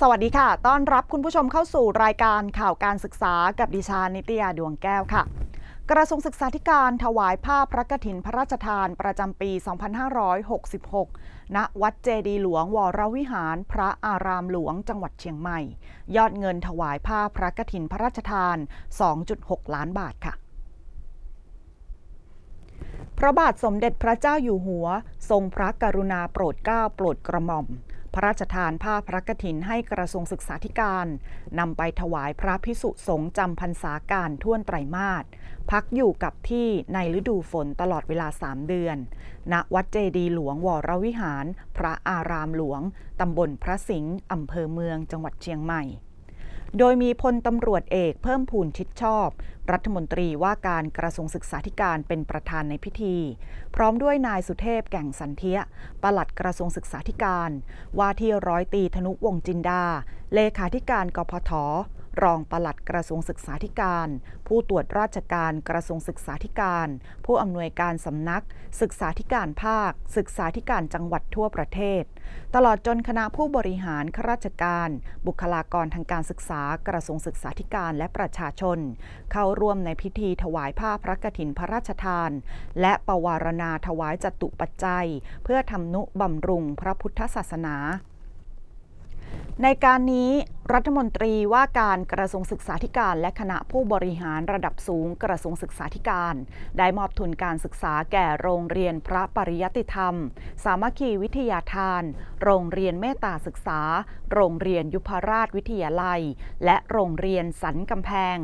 สวัสดีค่ะ ต้อนรับคุณผู้ชมเข้าสู่รายการข่าวการศึกษากับดิฉันนิตยาดวงแก้วค่ะ กระทรวงศึกษาธิการถวายผ้าพระกฐินพระราชทานประจำปี 2566 ณ วัดเจดีหลวงวรวิหาร พระอารามหลวงจังหวัดเชียงใหม่ ยอดเงินถวายผ้าพระกฐินพระราชทาน 2.6 ล้านบาทค่ะพระบาทสมเด็จพระเจ้าอยู่หัว ทรงพระกรุณาโปรดเกล้าโปรดกระหม่อม พระราชทานผ้าพระกฐินให้กระทรวงศึกษาธิการนำไปถวายพระพิสุสงฆ์จำพรรษาการท่วนไตรมาสพักอยู่กับที่ในฤดูฝนตลอดเวลา 3 เดือน ณ วัดเจดีหลวงวรวิหาร พระอารามหลวงตำบลพระสิงห์อำเภอเมืองจังหวัดเชียงใหม่ โดยมีพลตำรวจเอกเพิ่มพูนชิดชอบ รัฐมนตรีว่าการกระทรวงศึกษาธิการเป็นประธานในพิธี พร้อมด้วยนายสุเทพแก่งสันเทียปลัดกระทรวงศึกษาธิการ ว่าที่ร้อยตีธนุวงจินดา เลขาธิการกพท รองปลัดกระทรวงศึกษาธิการ ผู้ตรวจราชการกระทรวงศึกษาธิการ ผู้อำนวยการสำนัก ศึกษาธิการภาค ศึกษาธิการจังหวัดทั่วประเทศ ตลอดจนคณะผู้บริหารข้าราชการ บุคลากรทางการศึกษากระทรวงศึกษาธิการและประชาชน เข้าร่วมในพิธีถวายผ้าพระกฐินพระราชทาน และปวารณาถวายจตุปัจจัย เพื่อทำนุบำรุงพระพุทธศาสนา ในการนี้รัฐมนตรีว่าการกระทรวงศึกษาธิการ และคณะผู้บริหารระดับสูงกระทรวงศึกษาธิการ ได้มอบทุนการศึกษาแก่โรงเรียนพระปริยติธรรม สามัคคีวิทยาทาน โรงเรียนเมตตาศึกษา โรงเรียนยุพราชวิทยาลัย และโรงเรียนสันกำแพง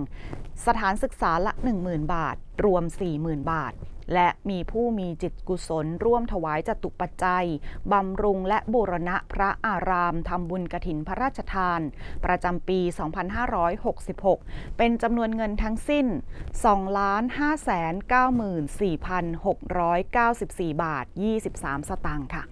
สถานศึกษาละ 10,000 บาท รวม 40,000 บาท และมีผู้มีจิตกุศลร่วมถวายจตุปัจจัย บำรุงและบูรณะพระอารามทำบุญกถินพระราชทาน ประจำปี 2566 เป็นจำนวนเงินทั้งสิ้น 2,594,694 บาท 23 สตางค์ค่ะ